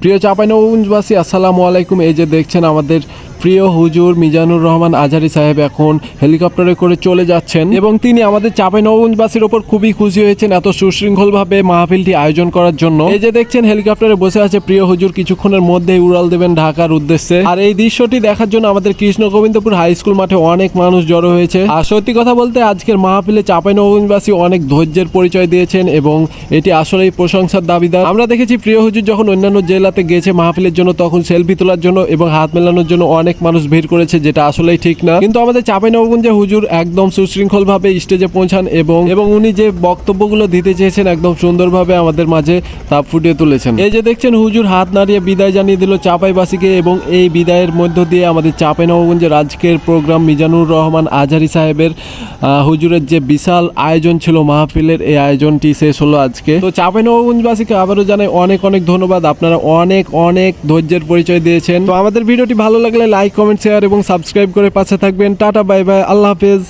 প্রিয় চাপাইনবাসী আসসালামু আলাইকুম। এই যে দেখছেন আমাদের প্রিয় হুজুর মিজানুর রহমান আজহারি সাহেব এখন হেলিকপ্টারে করে চলে যাচ্ছেন এবং তিনি আমাদের চাঁপাইনবাসীর ওপর খুবই খুশি হয়েছেন এত সুশৃঙ্খলভাবে মাহফিলটি আয়োজন করার জন্য। এই যে দেখছেন, হেলিকপ্টারে বসে আছে প্রিয় হুজুর, কিছুক্ষণের মধ্যেই উড়াল দেবেন ঢাকার উদ্দেশ্যে। আর এই দৃশ্যটি দেখার জন্য আমাদের কৃষ্ণ গোবিন্দপুর হাই স্কুল মাঠে অনেক মানুষ জড়ো হয়েছে। আর সত্যি কথা বলতে, আজকের মাহফিলে চাঁপাইনবাসী অনেক ধৈর্যের পরিচয় দিয়েছেন এবং এটি আসলেই প্রশংসার দাবিদার। আমরা দেখেছি, প্রিয় হুজুর যখন অন্যান্য জেলাতে গেছে মাহফিলের জন্য, তখন সেলফি তোলার জন্য এবং হাত মেলানোর জন্য অনেক মানুষ ভিড় করেছে, যেটা আসলেই ঠিক না। কিন্তু আমাদের চাঁপাইনবাবগঞ্জে হুজুর একদম সুশৃঙ্খল ভাবে স্টেজে পৌঁছান এবং এবং উনি যে বক্তব্যগুলো দিতে চেয়েছেন একদম সুন্দরভাবে আমাদের মাঝে তা ফুটিয়ে তুলেছেন। এই যে দেখছেন হুজুর হাত নাড়িয়ে বিদায় জানিয়ে দিল চাপাইবাসীকে এবং এই বিদায়ের মধ্য দিয়ে আমাদের চাঁপাইনবাবগঞ্জের আজকের প্রোগ্রাম মিজানুর রহমান আজহারি সাহেবের হুজুরের যে বিশাল আয়োজন ছিল মাহফিলের, এই আয়োজনটি শেষ হলো আজকে। তো চাঁপাইনবাবগঞ্জবাসীকে আবারও জানাই অনেক অনেক ধন্যবাদ। আপনারা অনেক অনেক ধৈর্যের পরিচয় দিয়েছেন। তো আমাদের ভিডিওটি ভালো লাগলে লাইক কমেন্ট শেয়ার এবং সাবস্ক্রাইব করে পাশে থাকবেন। টাটা বাই বাই আল্লাহ হাফেজ।